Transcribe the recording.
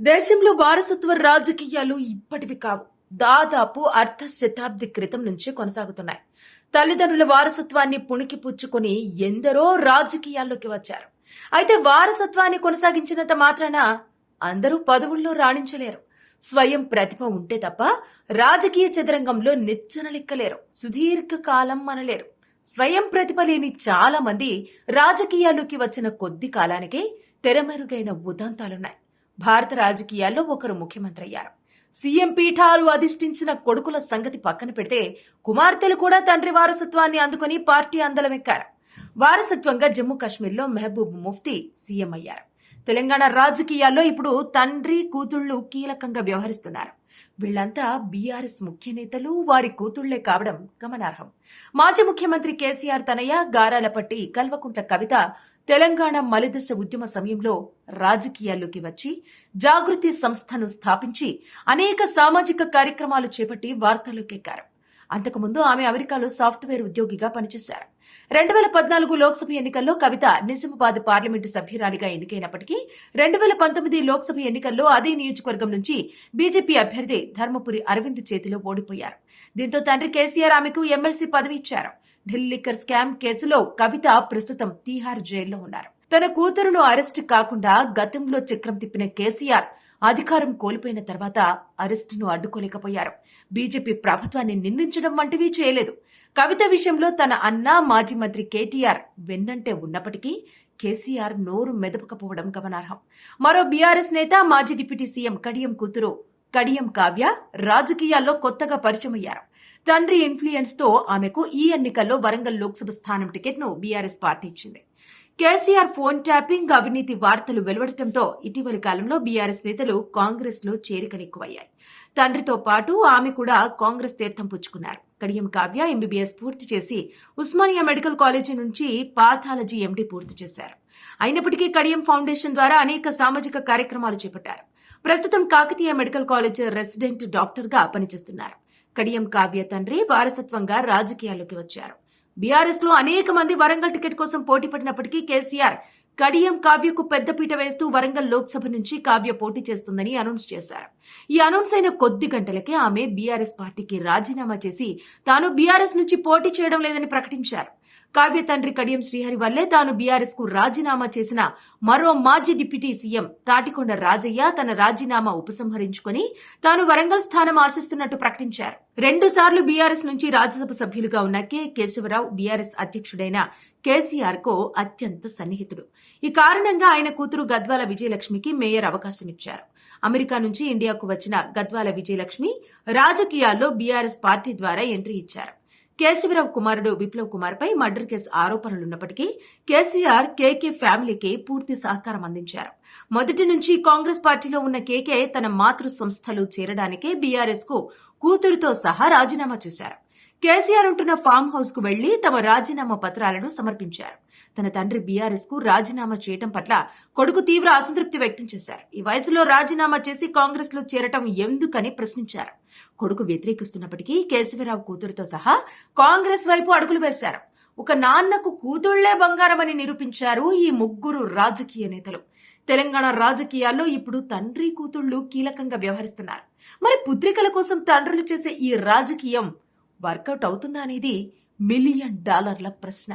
దేశంలో వారసత్వ రాజకీయాలు ఇప్పటివి కావు. దాదాపు అర్ధ శతాబ్ది క్రితం నుంచి కొనసాగుతున్నాయి. తల్లిదండ్రుల వారసత్వాన్ని పుణికి పుచ్చుకొని ఎందరో రాజకీయాల్లోకి వచ్చారు. అయితే వారసత్వాన్ని కొనసాగించినంత మాత్రాన అందరూ పదవుల్లో రాణించలేరు. స్వయం ప్రతిభ ఉంటే తప్ప రాజకీయ చదరంగంలో నిచ్చెనలెక్కలేరు సుదీర్ఘ కాలం మనలేరు స్వయం ప్రతిభ లేని చాలా మంది రాజకీయాల్లోకి వచ్చిన కొద్ది కాలానికే తెరమెరుగైన ఉదంతాలున్నాయి. భారత రాజకీయాల్లో ఒకరు ముఖ్యమంత్రి అయ్యారు. సీఎం పీఠాలు అధిష్ఠించిన కొడుకుల సంగతి పక్కన పెడితే కుమార్తెలు కూడా తండ్రి వారసత్వాన్ని అందుకొని పార్టీ అందలమెక్కారు. వారసత్వంగా జమ్మూ కాశ్మీర్లో మెహబూబ్ ముఫ్తీ సీఎం అయ్యారు. తెలంగాణ రాజకీయాల్లో ఇప్పుడు తండ్రి కూతుళ్ళు కీలకంగా వ్యవహరిస్తున్నారు. వీళ్ళంతా బీఆర్ఎస్ ముఖ్య నేతలు వారి కూతుళ్ళే కావడం గమనార్హం. మాజీ ముఖ్యమంత్రి కేసీఆర్ తనయ గారాలపట్టి కల్వకుంట్ల కవిత తెలంగాణ మలిదశ ఉద్యమ సమయంలో రాజకీయాల్లోకి వచ్చి జాగృతి సంస్థను స్థాపించి అనేక సామాజిక కార్యక్రమాలు చేపట్టి వార్తల్లోకెక్కారు. అంతకుముందు ఆమె అమెరికాలో సాఫ్ట్వేర్ ఉద్యోగిగా పనిచేశారు. రెండు వేల పద్నాలుగు లోక్సభ ఎన్నికల్లో కవిత నిజామాబాద్ పార్లమెంటు సభ్యురాలిగా ఎన్నికైనప్పటికీ రెండు వేల పంతొమ్మిది లోక్సభ ఎన్నికల్లో అదే నియోజకవర్గం నుంచి బీజేపీ అభ్యర్థి ధర్మపురి అరవింద్ చేతిలో ఓడిపోయారు. దీంతో తండ్రి కేసీఆర్ ఆమెకు ఎమ్మెల్సీ పదవి ఇచ్చారు. ఢిల్లీ లిక్కర్ స్కామ్ కేసులో కవిత ప్రస్తుతం తీహార్ జైల్లో ఉన్నారు. తన కూతురును అరెస్టు కాకుండా గతంలో చక్రం తిప్పిన కేసీఆర్ అధికారం కోల్పోయిన తర్వాత అరెస్టును అడ్డుకోలేకపోయారు. బీజేపీ ప్రభుత్వాన్ని నిందించడం వంటివి చేయలేదు. కవిత విషయంలో తన అన్న మాజీ మంత్రి కేటీఆర్ వెన్నంటే ఉన్నప్పటికీ కేసీఆర్ నోరు మెదపకపోవడం గమనార్హం. మరో బీఆర్ఎస్ నేత మాజీ డిప్యూటీ సీఎం కడియం కూతురు కడియం కావ్య రాజకీయాల్లో కొత్తగా పరిచయమయ్యారు. తండ్రి ఇన్ఫ్లుయెన్స్తో ఆమెకు ఈ ఎన్నికల్లో వరంగల్ లోక్సభ స్థానం టికెట్ను బీఆర్ఎస్ పార్టీ ఇచ్చింది. కేసీఆర్ ఫోన్ ట్యాపింగ్ అవినీతి వార్తలు వెలువడటంతో ఇటీవలి కాలంలో బీఆర్ఎస్ నేతలు కాంగ్రెస్లో చేరికలెక్కువయ్యాయి. తండ్రితో పాటు ఆమె కూడా కాంగ్రెస్ తీర్థం పుచ్చుకున్నారు. కడియం కావ్య ఎంబీబీఎస్ పూర్తి చేసి ఉస్మానియా మెడికల్ కాలేజీ నుంచి పాథాలజీ ఎండీ పూర్తి చేశారు. అయినప్పటికీ కడియం ఫౌండేషన్ ద్వారా అనేక సామాజిక కార్యక్రమాలు చేపట్టారు. ప్రస్తుతం కాకతీయ మెడికల్ కాలేజ్ రెసిడెంట్ డాక్టర్గా పనిచేస్తున్నారు. కడియం కావ్య తండ్రి వారసత్వంగా రాజకీయాల్లోకి వచ్చారు. బీఆర్ఎస్లో అనేక మంది వరంగల్ టికెట్ కోసం పోటీ పడినప్పటికీ కేసీఆర్ కడియం కావ్యకు పెద్దపీట వేస్తూ వరంగల్ లోక్సభ నుంచి కావ్య పోటీ చేస్తుందని అనౌన్స్ చేశారు. ఈ అనౌన్స్ అయిన కొద్ది గంటలకే ఆమె బీఆర్ఎస్ పార్టీకి రాజీనామా చేసి తాను బీఆర్ఎస్ నుంచి పోటీ చేయడం లేదని ప్రకటించారు. కావ్య తండ్రి కడియం శ్రీహరి వల్లే తాను బీఆర్ఎస్కు రాజీనామా చేసిన మరో మాజీ డిప్యూటీ సీఎం తాటికొండ రాజయ్య తన రాజీనామా ఉపసంహరించుకుని తాను వరంగల్ స్థానం ఆశిస్తున్నట్టు ప్రకటించారు. రెండు సార్లు బీఆర్ఎస్ నుంచి రాజ్యసభ సభ్యులుగా ఉన్న కె. కేశవరావు బీఆర్ఎస్ అధ్యక్షుడైన కేసీఆర్ కో అత్యంత సన్నిహితుడు. ఈ కారణంగా ఆయన కూతురు గద్వాల విజయలక్ష్మికి మేయర్ అవకాశం ఇచ్చారు అమెరికా నుంచి ఇండియాకు వచ్చిన గద్వాల విజయలక్ష్మి రాజకీయాల్లో బీఆర్ఎస్ పార్టీ ద్వారా ఎంట్రీ ఇచ్చారు. కేశవరావు కుమారుడు విప్లవ్ కుమార్ పై మర్డర్ కేసు ఆరోపణలున్నప్పటికీ కేసీఆర్ కేకే ఫ్యామిలీకి పూర్తి సహకారం అందించారు. మొదటి నుంచి కాంగ్రెస్ పార్టీలో ఉన్న కేకే తన మాతృ సంస్థలు చేరడానికే బీఆర్ఎస్కు కూతురుతో సహా రాజీనామా చేశారు. కేసీఆర్ ఉంటున్న ఫామ్ హౌస్కు వెళ్ళి తమ రాజీనామా పత్రాలను సమర్పించారు. తన తండ్రి బీఆర్ఎస్కు రాజీనామా చేయటం పట్ల కొడుకు తీవ్ర అసంతృప్తి వ్యక్తం చేశారు. ఈ వయసులో రాజీనామా చేసి కాంగ్రెస్లో చేరటం ఎందుకని ప్రశ్నించారు. కొడుకు వ్యతిరేకిస్తున్నప్పటికీ కేశవరావు కూతురుతో సహా కాంగ్రెస్ వైపు అడుగులు వేశారు. ఒక నాన్నకు కూతుళ్ళే బంగారమని నిరూపించారు ఈ ముగ్గురు రాజకీయ నేతలు. తెలంగాణ రాజకీయాల్లో ఇప్పుడు తండ్రి కూతుళ్ళు కీలకంగా వ్యవహరిస్తున్నారు. మరి పుత్రికల కోసం తండ్రులు చేసే ఈ రాజకీయం వర్కౌట్ అవుతుందా అనేది మిలియన్ డాలర్ల ప్రశ్న.